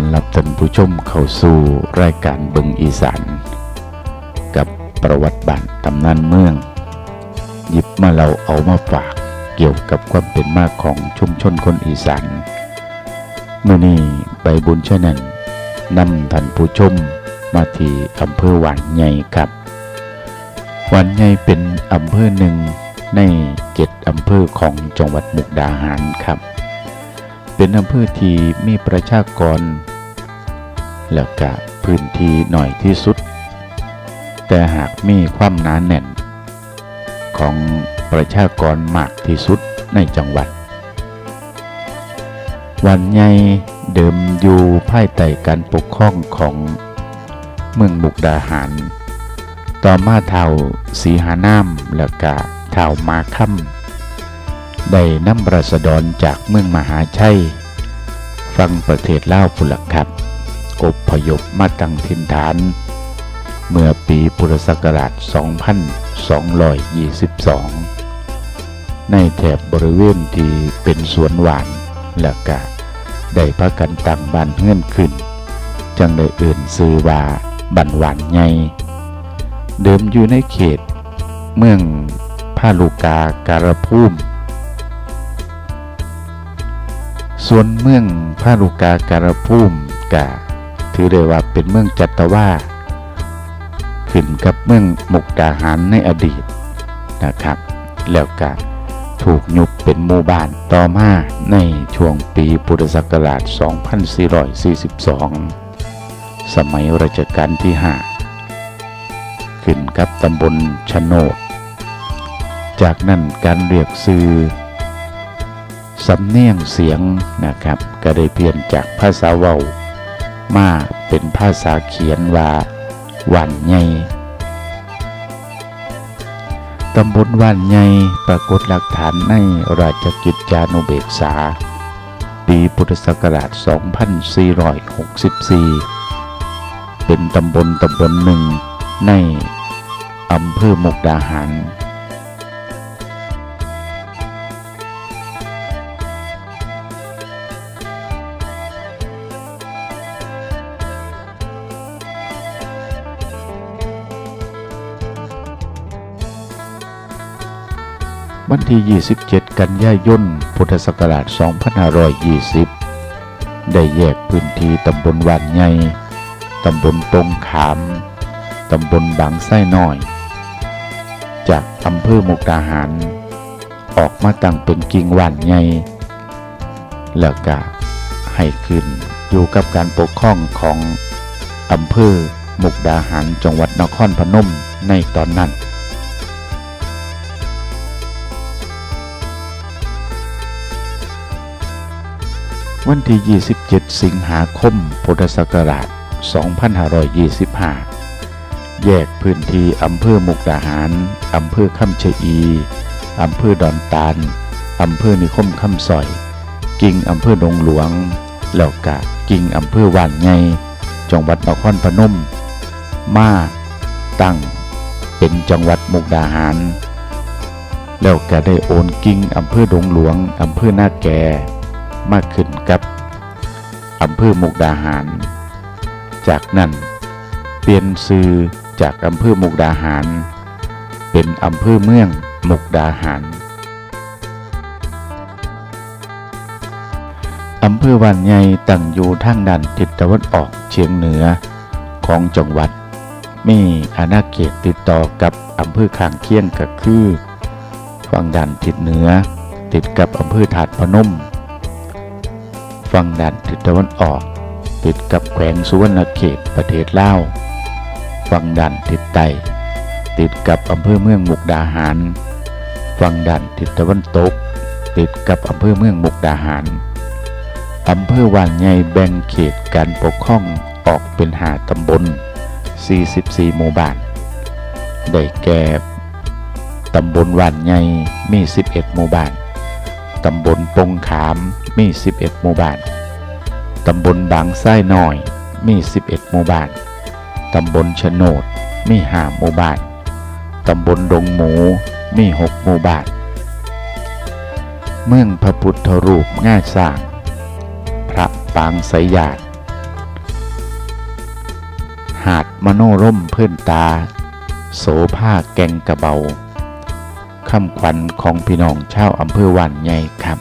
อนรับท่านผู้ชมเข้าสู่รายการเบิงอีสานกับประวัติบ้านตำนานเมือง หยิบมาเราเอามาฝากเกี่ยวกับความเป็นมาของชุมชนคนอีสานเมื่อนี้ใบบุญชนันนำท่านผู้ชมมาที่อำเภอหวานใหญ่ครับหวานใหญ่เป็นอำเภอหนึ่งในเจ็ดอำเภอของจังหวัดมุกดาหารครับ เป็นอำเภอที่มีประชากร และกะพื้นที่หน่อยที่สุด แต่หากมีความหนาแน่น ของประชากรมากที่สุดในจังหวัด วันใหญ่เดิมอยู่ภายใต้การปกครองของเมืองมุกดาหาร ต่อมาเท่าสีหานามและกะเท่ามาค่ำได้นำราษฎรจากเมืองมหาชัย ฟังประเทศเล่าวพุนละครับ อพยพมาตั้งถิ่นฐาน เมื่อปีพุทธศักราช 2222 ในแถบบริเวณที่เป็นสวนหวานและกะได้พากันตั้งบ้านเฮือนขึ้น จังได้เอื่นซื้อว่าบันหวานใหญ่เดิมอยู่ในเขต เมืองพาลูกาการภูมิส่วนเมืองพาลูกาการภูมิกะ ถือได้ว่าเป็นเมืองจัตวาขึ้นกับเมืองมุกดาหารในอดีตนะครับ แล้วกะถูกยุบเป็นหมู่บ้านต่อมาในช่วงปีพุทธศักราช 2442 สมัยรัชกาลที่ 5 ขึ้นกับตำบลชะโนด จากนั้นการเรียกซื้อสำเนียงเสียงนะครับ ก็ได้เปลี่ยนจากภาษาเว้า มาเป็นภาษาเขียนว่าวันใหญ่ตำบลวันใหญ่ปรากฏหลักฐานในราชกิจจานุเบกษา ปีพุทธศักราช 2464 เป็นตำบลตำบลหนึ่งในอำเภอมุกดาหาร วันที่ 27 กันยายน พุทธศักราช 2520 ได้แยกพื้นที่ตำบลวานใหญ่ ตำบลตรงขาม ตำบลบางไส้น้อย จากอำเภอมุกดาหาร ออกมาตั้งเป็นกิ่งวานใหญ่แล้วก็ให้ขึ้นอยู่กับการปกครองของอำเภอมุกดาหารจังหวัดนครพนมในตอนนั้น วันที่ 27 สิงหาคม พุทธศักราช 2525 แยกพื้นที่อำเภอมุกดาหาร อำเภอคำชะอีอำเภอดอนตาลอำเภอนิคมคำสอย กิ่งอำเภอดงหลวง แล้วกะกิ่งอำเภอว่านไงจังหวัดนครพนม มาตั้งเป็นจังหวัดมุกดาหาร แล้วก็ได้โอนกิ่งอำเภอดงหลวงอำเภอหน้าแก่ มากขึ้นกับอำเภอมุกดาหาร จากนั้นเปลี่ยนชื่อจากอำเภอมุกดาหาร เป็นอำเภอเมืองมุกดาหารอำเภอวานใหญ่ตั้งอยู่ทางด้านทิศตะวันออกเฉียงเหนือของจังหวัด มีอาณาเขตติดต่อกับอำเภอข้างเคียงก็คือฝั่งด้านทิศเหนือ ติดกับอำเภอถาดพนม ฝั่งด้านทิศตะวันออก ติดกับแขวงสุวรรณเขตประเทศลาวฝั่งด้านทิศใต้ติดกับอำเภอเมืองมุกดาหารฝั่งด้านทิศตะวันตก ติดกับอำเภอเมืองมุกดาหารอำเภอวานใหญ่แบ่งเขตการปกครองออกเป็นหาตำบล 44 หมู่บ้าน ได้แก่ตำบลวานใหญ่มี 11 หมู่บ้าน ตำบลปงขาม มี 11 หมู่บ้าน ตำบลบางไส้น้อย มี 11 หมู่บ้าน ตำบลชะโนด มี5หมู่บ้าน ตำบลดงหมู มี 6 หมู่บ้าน เมืองพระพุทธรูปง่ายสร้าง พระปางสายหยาดหาดมโนร่มเพื่อนตา โสภาแกงกระเบาคำขวัญของพี่น้องชาวอำเภอวันใหญ่ครับ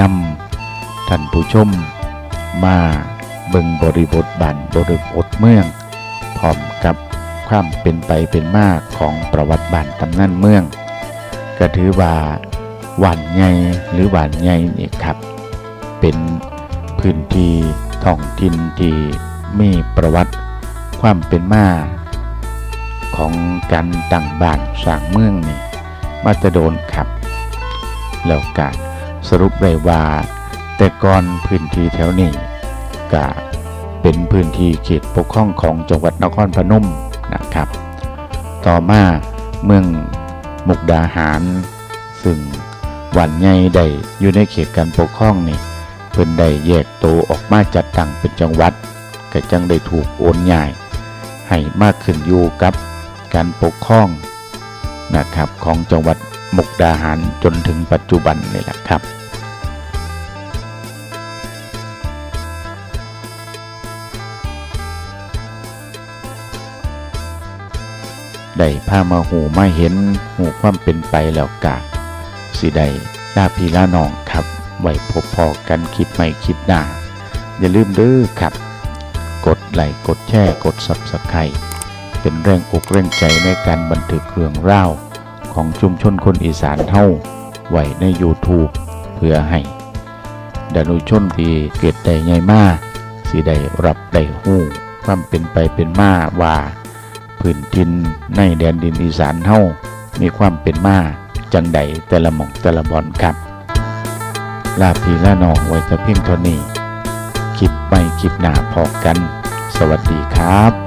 นำท่านผู้ชม มาเบิ่งบริบทบ้านบริบทเมืองพร้อมกับความเป็นไปเป็นมาของประวัติบ้านตำนานเมืองก็ถือว่าหวานใหญ่หรือหวานใหญ่นี่ครับ เป็นพื้นที่ท้องถิ่นที่มีประวัติความเป็นมาของการตั้งบ้านสร้างเมืองนี่มาแตะโดนครับ แล้วก็สรุ รุปได้ว่า แต่ก่อนพื้นที่แถวนี้ก็เป็นพื้นที่เขตปกครองของจังหวัดนครพนมนะครับ ต่อมาเมืองมุกดาหาร ซึ่งวันใหญ่ได้อยู่ในเขตการปกครองนี่เพิ่นได้แยกตัวออกมาจัดตั้งเป็นจังหวัดก็จังได้ถูกโอนย้าย ให้มากขึ้นอยู่กับการปกครองนะครับของจังหวัดมุกดาหารจนถึงปัจจุบันนี่แหละครับ ได้พามาหูมาเห็นหูความเป็นไปแล้วกะสิได้ลาพี่ลาน้องครับไว้พบพอกันคลิปใหม่คลิปหน้า อย่าลืมเด้อครับ กดไลค์กดแชร์กด Subscribe เป็นแรงอกแรงใจในการบันทึกเรื่องราของชุมชนคนอีสานเท่าไว้ใน YouTube เพื่อให้ดานุชนที่เกิดได้ใหญ่มาสิได้รับได้หู้ความเป็นไปเป็นมาว่า พื้นทินในแดนดินอีสานเฮามีความเป็นมาจังใดแต่ละหม่องแต่ละบอนครับ ลาพีละนองไว้แต่เพียงเท่านี้คลิปไปคลิปหน้าพอกัน สวัสดีครับ